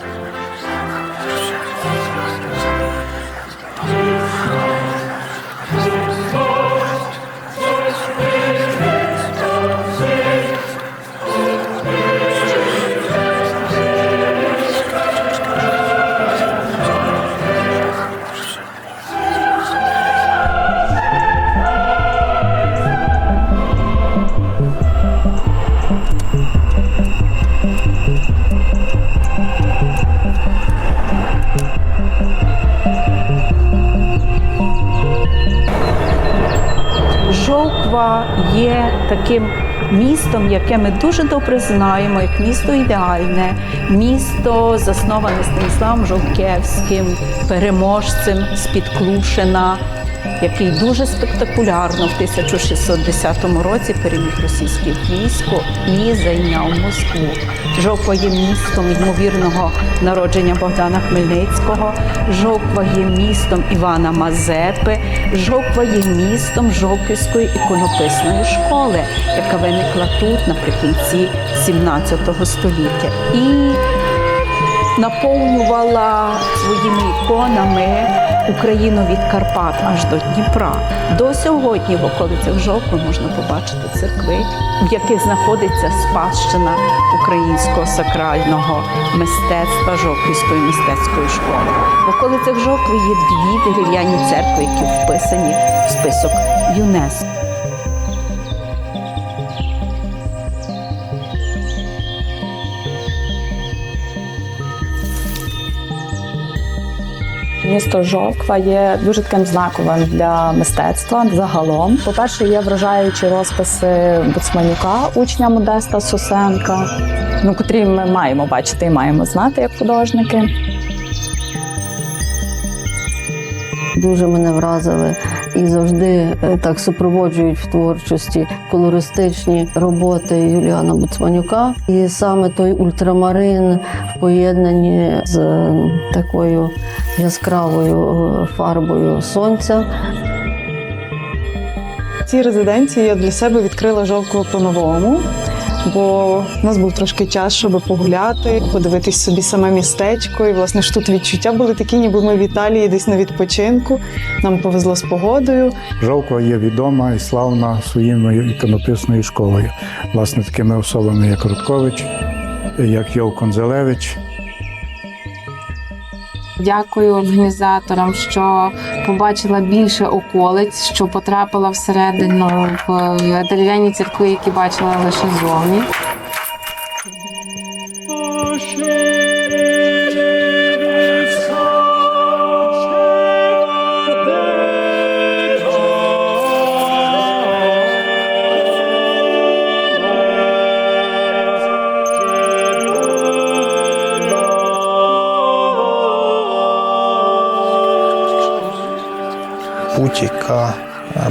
Жовква є таким містом, яке ми дуже добре знаємо, як місто ідеальне, місто засноване Станіславом Жовківським, переможцем з-під Клушина, який дуже спектакулярно в 1610 році переміг російське військо і зайняв Москву. Жовква є містом ймовірного народження Богдана Хмельницького. Жовква є містом Івана Мазепи. Жовква є містом Жовківської іконописної школи, яка виникла тут наприкінці 17 століття. І наповнювала своїми іконами Україну від Карпат аж до Дніпра. До сьогодні в околицях Жовкви можна побачити церкви, в яких знаходиться спадщина українського сакрального мистецтва Жовківської мистецької школи. В околицях Жовкви є дві дерев'яні церкви, які вписані в список ЮНЕСКО. Місто Жовква є дуже таким знаковим для мистецтва загалом. По-перше, є вражаючі розписи Буцманюка, учня Модеста Сосенка, ну котрі ми маємо бачити і маємо знати як художники. дуже мене вразили і завжди е, так супроводжують в творчості колористичні роботи Юліана Буцманюка. І саме той ультрамарин в поєднанні з е, такою яскравою е, фарбою сонця. В цій резиденції я для себе відкрила жовтку по-новому, бо в нас був трошки час, щоб погуляти, подивитись собі саме містечко. І власне ж тут відчуття були такі, ніби ми в Італії десь на відпочинку. Нам повезло з погодою. Жовква є відома і славна своєю іконописною школою. Власне, такими особами, як Рудкович, як Йов Конзелевич. Дякую організаторам, що побачила більше околиць, що потрапила всередину в дерев'яні церкви, які бачила лише зовні.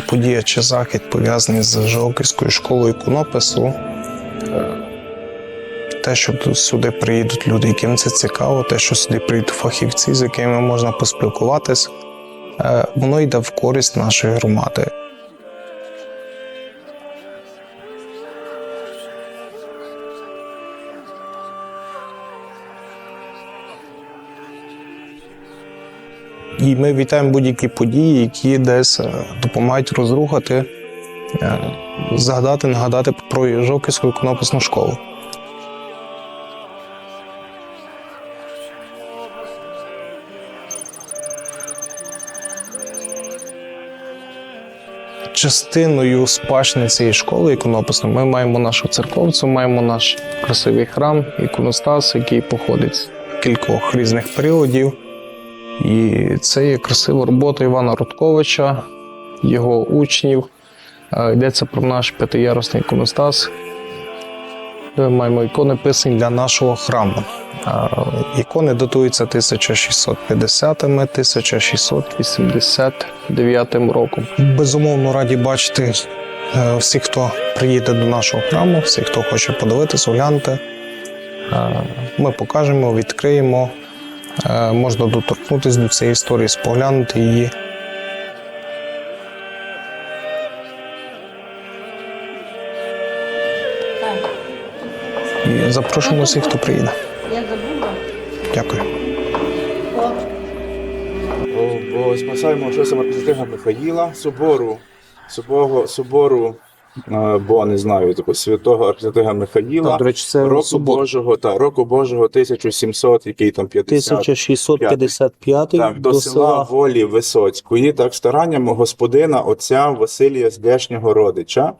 Подія чи захід пов'язаний з Жовківською школою іконопису. Е, Те, що сюди приїдуть люди, яким це цікаво, те, що сюди приїдуть фахівці, з якими можна поспілкуватись, е, воно йде в користь нашої громади. І ми вітаємо будь-які події, які десь е, допомагають розрухати, е, згадати, нагадати про Жовківську іконописну школу. Частиною спадщини цієї школи іконописної ми маємо нашу церковцю, маємо наш красивий храм, іконостас, який походить з кількох різних періодів. І це є красива робота Івана Рудковича, його учнів. Е, Йдеться про наш п'ятиярусний іконостас. Ми маємо ікони писані для нашого храму. Е, Ікони датуються 1650-1689 роком. Безумовно, раді бачити е, всіх, хто приїде до нашого храму, всіх, хто хоче подивитися, оглянути. Е, Ми покажемо, відкриємо. Е, можна доторкнутися до цієї історії, споглянути її. І запрошуємо всіх, хто приїде. Дякую. Дякую. О, Бо спасаємо що Архистига Михаїла, собору, собору, собору, бо не знаю, такого святого Архистига Михаїла. до речі, це року собор. Божого, та, року Божого 1700, який там 50. 1655 Так, до, села Волі Висоцької, так, старанням господина отця Василія Здешнього родича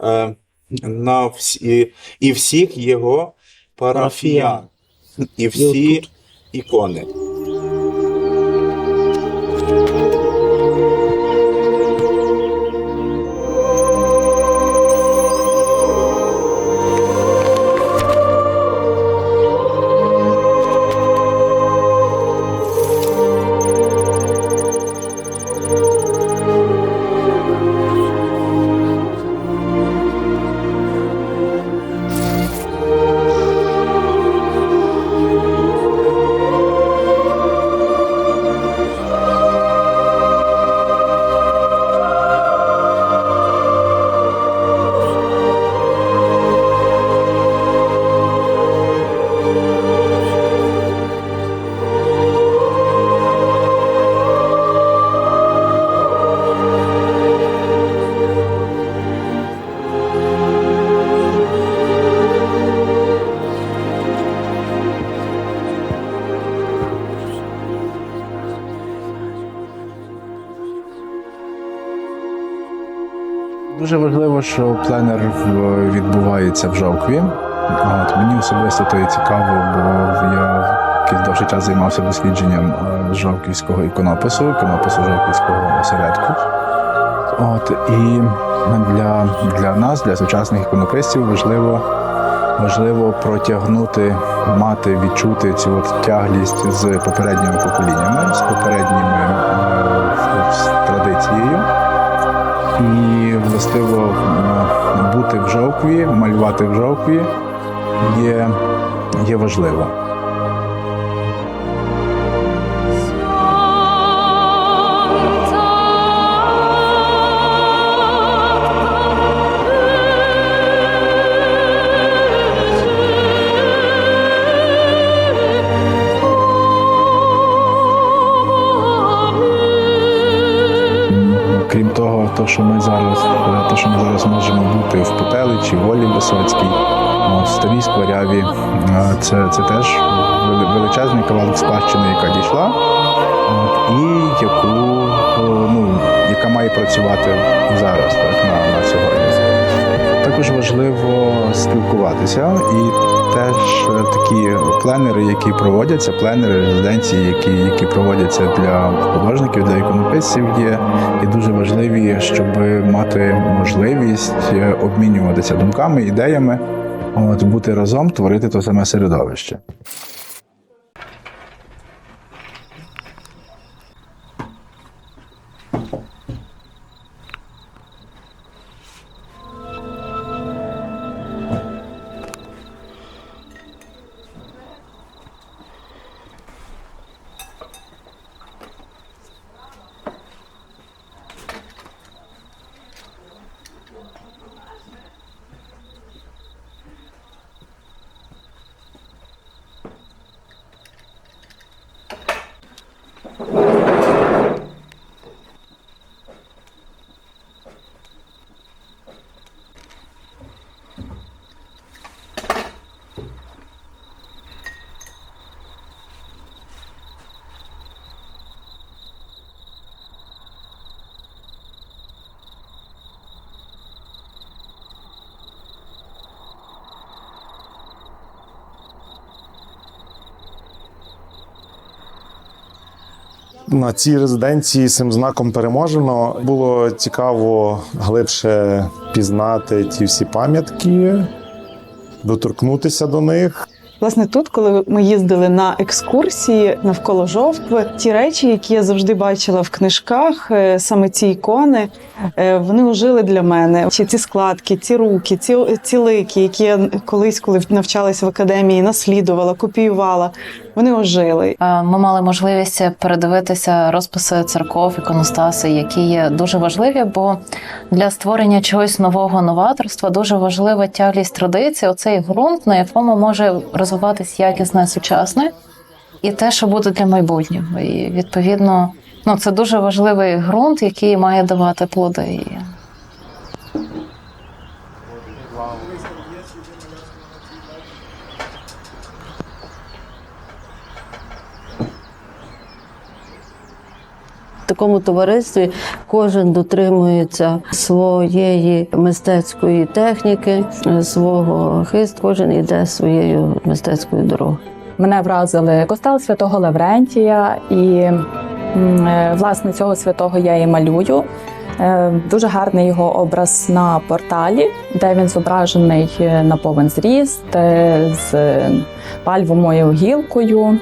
е, на всі, і всіх його парафіян, і всі ікони. Що пленер відбувається в жовкві. От, мені особисто то і цікаво, бо я довший час займався дослідженням е, жовківського іконопису, іконопису жовківського осередку. От, і для, для нас, для сучасних іконописців, важливо, важливо протягнути, мати, відчути цю от тяглість з попередніми поколіннями, з попередніми е, з традицією. І властиво бути в жовкві, малювати в жовкві є, є важливо. То, що ми зараз, те, що ми зараз можемо бути в Потеличі, в Волі Висоцькій, в Старій Скворяві, е, це, це теж вели- величезний кавалок спадщини, яка дійшла, і яку, ну, яка має працювати зараз, так, на, на сьогодні. Також важливо спілкуватися. І теж е, такі пленери, які проводяться, пленери резиденції, які, які проводяться для художників, для іконописців, є, є дуже важливі, щоб мати можливість е, обмінюватися думками, ідеями, от, бути разом, творити те саме середовище. На цій резиденції цим знаком переможено. Було цікаво глибше пізнати ті всі пам'ятки, доторкнутися до них. Власне, тут, коли ми їздили на екскурсії навколо жовтви, ті речі, які я завжди бачила в книжках, е, саме ці ікони, вони ожили для мене. Ці, ці складки, ці руки, ці, ці лики, які я колись, коли навчалася в академії, наслідувала, копіювала, вони ожили. Е, Ми мали можливість передивитися розписи церков, іконостаси, які є дуже важливі, бо для створення чогось нового новаторства дуже важлива тяглість традиції, оцей ґрунт, на якому може розвиватись якісне сучасне. і те, що буде для майбутнього. І відповідно, ну це дуже важливий ґрунт, який має давати плоди. В такому товаристві кожен дотримується своєї мистецької техніки, свого хисту, кожен йде своєю мистецькою дорогою. Мене вразили костел святого Лаврентія, і власне цього святого я і малюю. Е, Дуже гарний його образ на порталі, де він зображений е, на повен зріст е, з е, пальвовою гілкою.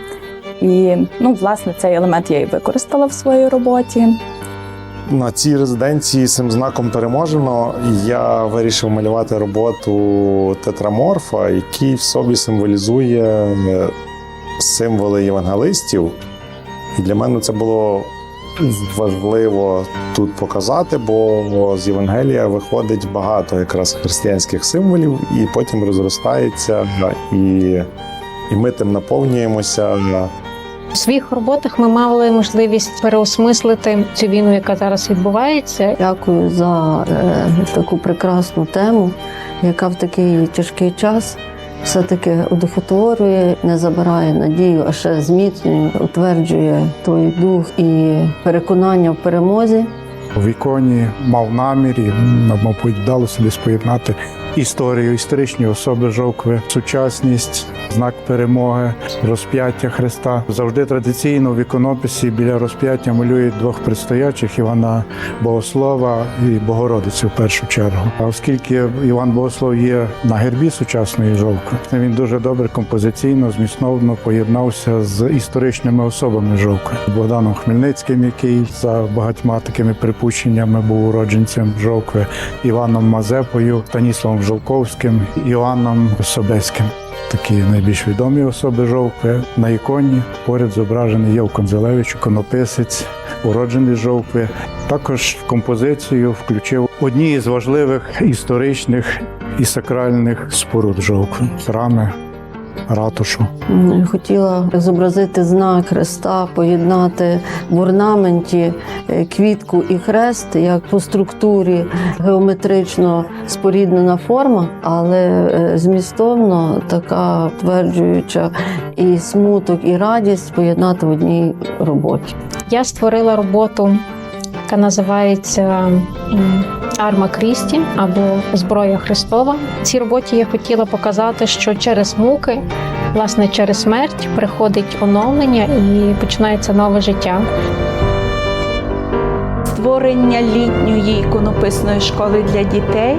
І ну, власне цей елемент я і використала в своїй роботі. На цій резиденції цим знаком переможено. Я вирішив малювати роботу тетраморфа, який в собі символізує е, символи євангелистів. І для мене це було важливо тут показати, бо з Євангелія виходить багато якраз християнських символів, і потім розростається, і, і ми тим наповнюємося. У своїх роботах ми мали можливість переосмислити цю війну, яка зараз відбувається. Дякую за е, таку прекрасну тему, яка в такий тяжкий час все-таки одухотворює, не забирає надію, а ще зміцнює, утверджує той дух і переконання в перемозі. В іконі мав намір і, мабуть, вдалося десь споєднати історію, історичні особи жовкви, сучасність, знак перемоги, розп'яття Христа. Завжди традиційно в іконописі біля розп'яття малюють двох предстоячих Івана Богослова і Богородицю в першу чергу. А оскільки Іван Богослов є на гербі сучасної жовкви, він дуже добре композиційно, змістовно поєднався з історичними особами жовкви. Богданом Хмельницьким, який за багатьма такими припущеннями був уродженцем жовкви, Іваном Мазепою, Станіславом Жовковським, Іоанном Собеським. Такі найбільш відомі особи жовкви. На іконі поряд зображений Єв Конзелевич, іконописець, уроджений жовкви. Також в композицію включив одні із важливих історичних і сакральних споруд жовкви храми, ратушу. Хотіла зобразити знак Христа, поєднати в орнаменті е, квітку і хрест, як по структурі геометрично споріднена форма, але е, змістовно така тверджуюча і смуток, і радість поєднати в одній роботі. Я створила роботу, яка називається Арма Крісті або Зброя Христова. В цій роботі я хотіла показати, що через муки, власне, через смерть приходить оновлення і починається нове життя. Створення літньої іконописної школи для дітей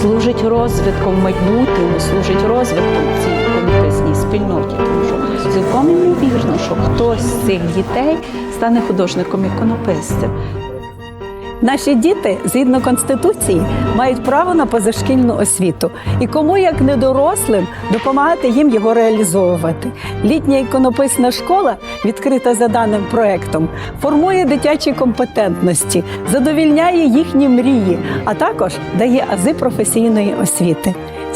служить розвитком в майбутньому, служить розвитком цій іконописній спільноті. Тому що цілком ймовірно, що хтось з цих дітей стане художником-іконописцем. Наші діти, згідно конституції, мають право на позашкільну освіту. І кому, як не дорослим, допомагати їм його реалізовувати. Літня іконописна школа, відкрита за даним проектом, формує дитячі компетентності, задовільняє їхні мрії, а також дає ази професійної освіти.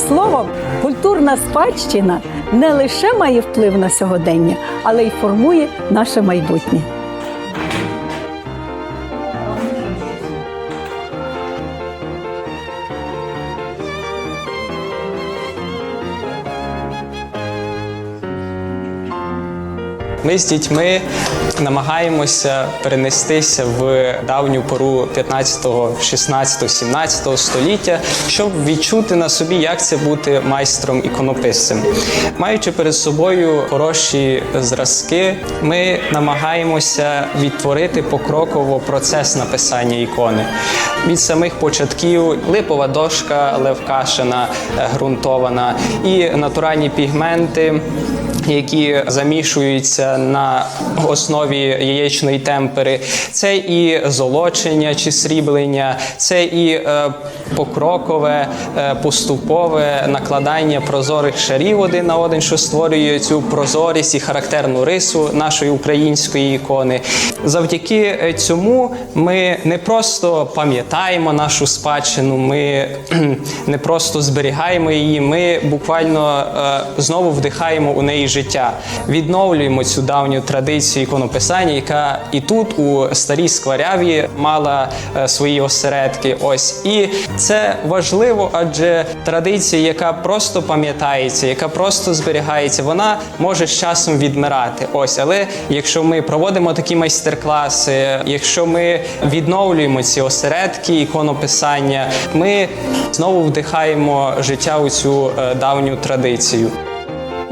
Словом, культурна спадщина не лише має вплив на сьогодення, але й формує наше майбутнє. Ми з дітьми намагаємося перенестися в давню пору 15, 16, 17 століття, щоб відчути на собі, як це бути майстром іконописцем. Маючи перед собою хороші зразки, ми намагаємося відтворити покроково процес написання ікони. Від самих початків липова дошка левкашина, е, ґрунтована, і натуральні пігменти які замішуються на основі яєчної темпери. Це і золочення чи сріблення, це і е, покрокове, е, поступове накладання прозорих шарів один на один, що створює цю прозорість і характерну рису нашої української ікони. Завдяки е, цьому ми не просто пам'ятаємо нашу спадщину, ми не просто зберігаємо її, ми буквально знову вдихаємо у неї життя. Відновлюємо цю давню традицію іконописання, яка і тут у старій скваряві мала е, свої осередки. Ось і це важливо, адже традиція, яка просто пам'ятається, яка просто зберігається, вона може з часом відмирати. Ось, але якщо ми проводимо такі майстер-класи, якщо ми відновлюємо ці осередки іконописання, ми знову вдихаємо життя у цю е, давню традицію.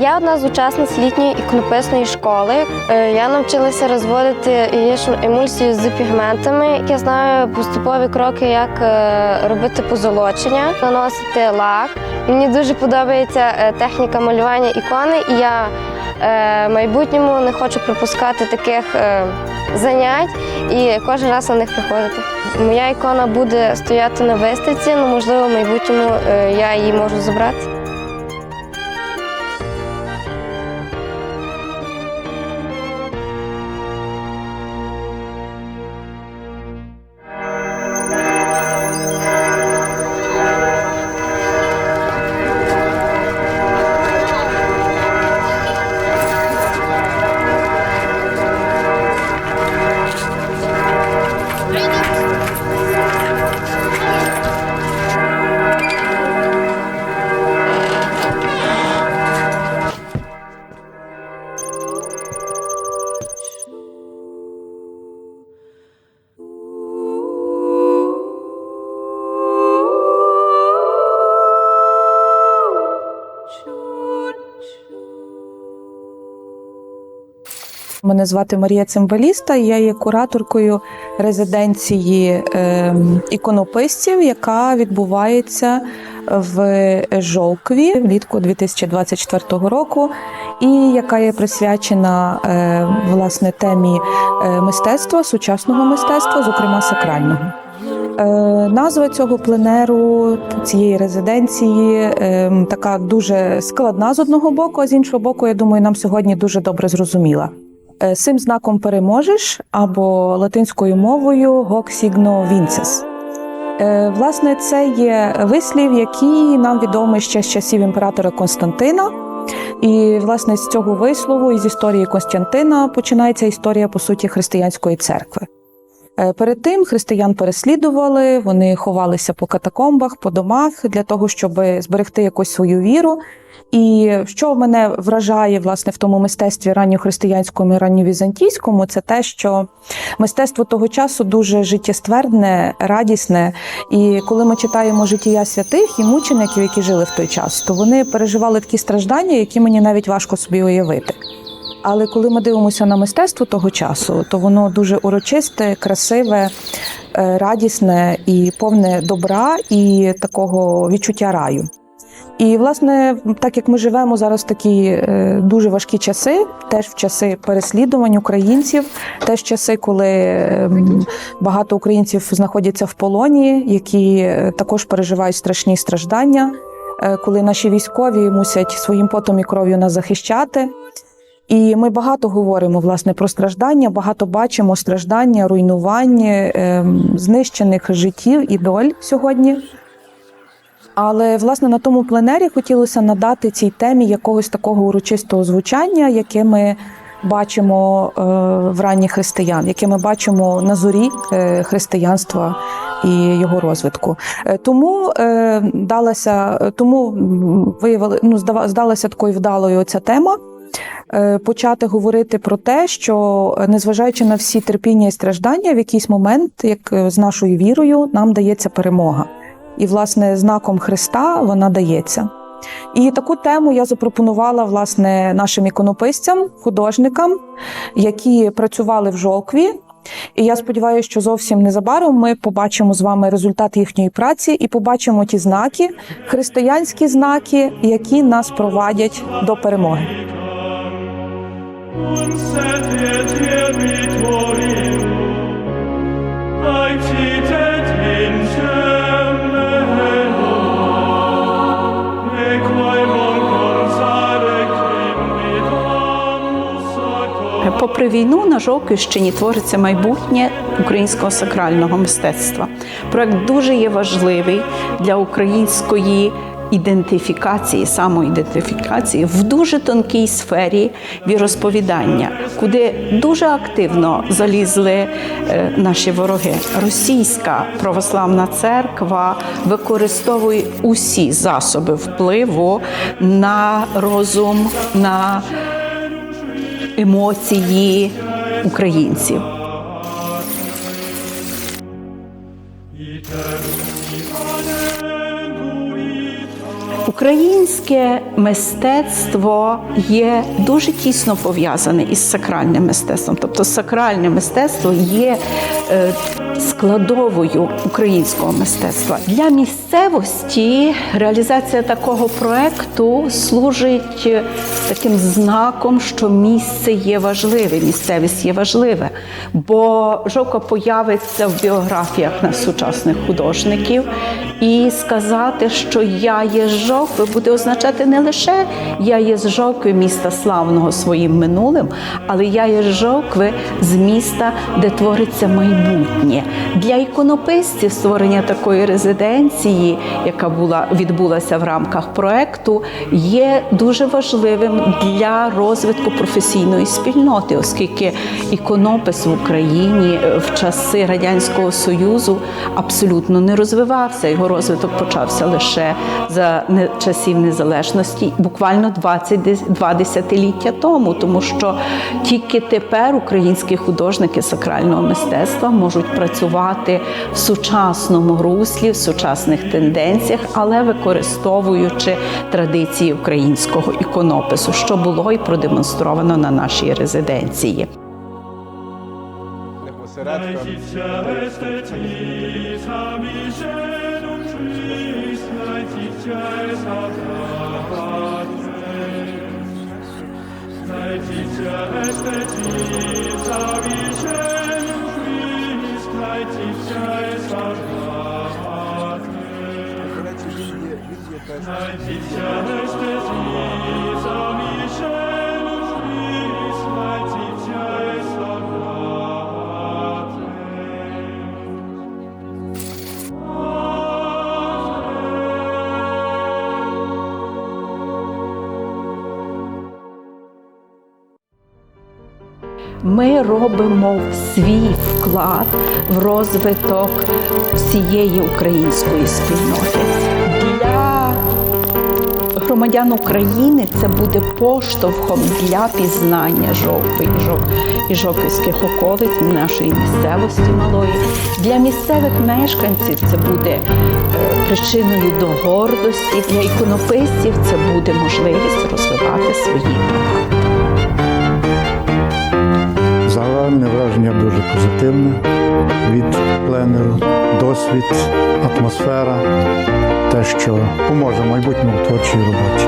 Я одна з учасниць літньої іконописної школи. Е, Я навчилася розводити яєчну емульсію з пігментами. Я знаю поступові кроки, як е, робити позолочення, наносити лак. Мені дуже подобається е, техніка малювання ікони, і я в майбутньому не хочу пропускати таких занять і кожен раз на них приходити. Моя ікона буде стояти на виставці, але можливо в майбутньому я її можу забрати. Мене звати Марія Цимбаліста, я є кураторкою резиденції ем, іконописців, яка відбувається в Жовкві влітку 2024 року, і яка є присвячена е, власне темі е, мистецтва, сучасного мистецтва, зокрема сакрального. Е, Назва цього пленеру цієї резиденції ем, така дуже складна з одного боку, а з іншого боку, я думаю, нам сьогодні дуже добре зрозуміла. Е, Цим знаком переможеш або латинською мовою «hoc signo vinces». Власне, це є вислів, який нам відомий ще з часів імператора Константина. І, власне, з цього вислову і з історії Константина починається історія, по суті, християнської церкви. Е, Перед тим християн переслідували, вони ховалися по катакомбах, по домах для того, щоб зберегти якусь свою віру. І що мене вражає власне в тому мистецтві ранньохристиянському і ранньовізантійському, це те, що мистецтво того часу дуже життєствердне, радісне. І коли ми читаємо життя святих і мучеників, які жили в той час, то вони переживали такі страждання, які мені навіть важко собі уявити. Але коли ми дивимося на мистецтво того часу, то воно дуже урочисте, красиве, е, радісне і повне добра і такого відчуття раю. І, власне, так як ми живемо зараз в такі е, дуже важкі часи, теж в часи переслідувань українців, теж часи, коли ем, багато українців знаходяться в полоні, які е, також переживають страшні страждання, коли наші військові мусять своїм потом і кров'ю нас захищати. І ми багато говоримо власне про страждання, багато бачимо страждання, руйнування ем, знищених життів і доль сьогодні. Але власне на тому пленері хотілося надати цій темі якогось такого урочистого звучання, яке ми бачимо е, в ранніх християн, яке ми бачимо на зорі е, християнства і його розвитку. Е, Тому е, далася, тому виявили, ну здалася такою вдалою ця тема. Е, Почати говорити про те, що е, незважаючи на всі терпіння і страждання, в якийсь момент, як е, з нашою вірою, нам дається перемога. І, власне, знаком Христа вона дається. І таку тему я запропонувала власне нашим іконописцям, художникам, які працювали в Жолкві. І я сподіваюся, що зовсім незабаром ми побачимо з вами результат їхньої праці і побачимо ті знаки, християнські знаки, які нас провадять до перемоги. Попри війну на Жовківщині твориться майбутнє українського сакрального мистецтва. Проект дуже є важливий для української ідентифікації, самоідентифікації в дуже тонкій сфері віросповідання, куди дуже активно залізли е, наші вороги. Російська православна церква використовує усі засоби впливу на розум, на емоції українців. Українське мистецтво є дуже тісно пов'язане із сакральним мистецтвом. Тобто сакральне мистецтво є складовою українського мистецтва. Для місцевості реалізація такого проекту служить е, таким знаком, що місце є важливе, місцевість є важливе. Бо Жовка появиться в біографіях на сучасних художників, і сказати, що я є з Жовкви, буде означати не лише я є з Жовкви, міста славного своїм минулим, але я є з Жовкви з міста, де твориться майбутнє. Для іконописців створення такої резиденції, яка була відбулася в рамках проекту, є дуже важливим для розвитку професійної спільноти, оскільки іконопис в Україні е, в часи радянського союзу абсолютно не розвивався. Його розвиток почався лише за часів незалежності, буквально 22 десятиліття тому, тому що тільки тепер українські художники сакрального мистецтва можуть працювати в сучасному руслі, в сучасних тенденціях, але використовуючи традиції українського іконопису, що було і продемонстровано на нашій резиденції. Najcieśniejsza z Najcieśniejsza Ми робимо свій вклад в розвиток всієї української спільноти. Для громадян України це буде поштовхом для пізнання жовтви і жов і жовківських околиць нашої місцевості малої. Для місцевих мешканців це буде е, причиною до гордості. Для іконописців це буде можливість розвивати свої права. Загальне враження дуже позитивне від пленеру, досвід, атмосфера, те, що поможе в майбутньому творчій роботі.